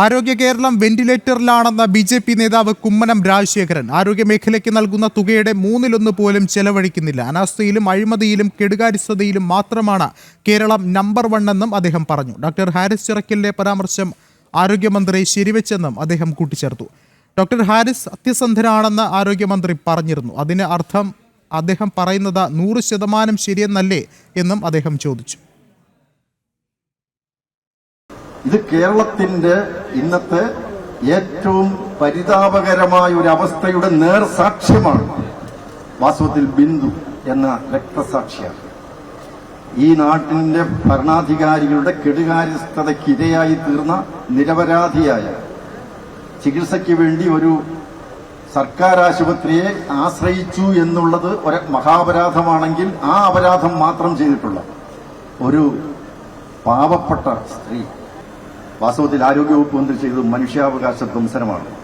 ആരോഗ്യ കേരളം വെന്റിലേറ്ററിലാണെന്ന B J P നേതാവ് കുമ്മനം രാജശേഖരൻ. ആരോഗ്യ മേഖലയ്ക്ക് നൽകുന്ന തുകയുടെ മൂന്നിലൊന്ന് പോലും ചെലവഴിക്കുന്നില്ല. അനാസ്ഥയിലും അഴിമതിയിലും കെടുകാര്യസ്ഥതയിലും മാത്രമാണ് കേരളം നമ്പർ വൺ എന്നും അദ്ദേഹം പറഞ്ഞു. ഡോക്ടർ ഹാരിസ് ചിറക്കലിന്റെ പരാമർശം ആരോഗ്യമന്ത്രി ശരിവെച്ചെന്നും അദ്ദേഹം കൂട്ടിച്ചേർത്തു. ഡോക്ടർ ഹാരിസ് സത്യസന്ധനാണെന്ന് ആരോഗ്യമന്ത്രി പറഞ്ഞിരുന്നു. അതിന് അർത്ഥം അദ്ദേഹം പറയുന്നത് നൂറ് ശതമാനം ശരിയെന്നല്ലേ എന്നും അദ്ദേഹം ചോദിച്ചു. ഇത് കേരളത്തിന്റെ ഇന്നത്തെ ഏറ്റവും പരിതാപകരമായ ഒരു അവസ്ഥയുടെ നേർസാക്ഷ്യമാണ് വാസ്തവത്തിൽ ബിന്ദു എന്ന രക്തസാക്ഷിയാണ്. ഈ നാട്ടിന്റെ ഭരണാധികാരികളുടെ കെടുകാര്യസ്ഥതയ്ക്ക് ഇരയായി തീർന്ന നിരപരാധിയായ ചികിത്സയ്ക്ക് വേണ്ടി ഒരു സർക്കാർ ആശുപത്രിയെ ആശ്രയിച്ചു എന്നുള്ളത് ഒരു മഹാപരാധമാണെങ്കിൽ ആ അപരാധം മാത്രം ചെയ്തിട്ടുള്ള ഒരു പാവപ്പെട്ട സ്ത്രീ വാസ്തവത്തിൽ ആരോഗ്യവകുപ്പ് മന്ത്രി ചെയ്തത് മനുഷ്യാവകാശ ധ്വംസനമാണ്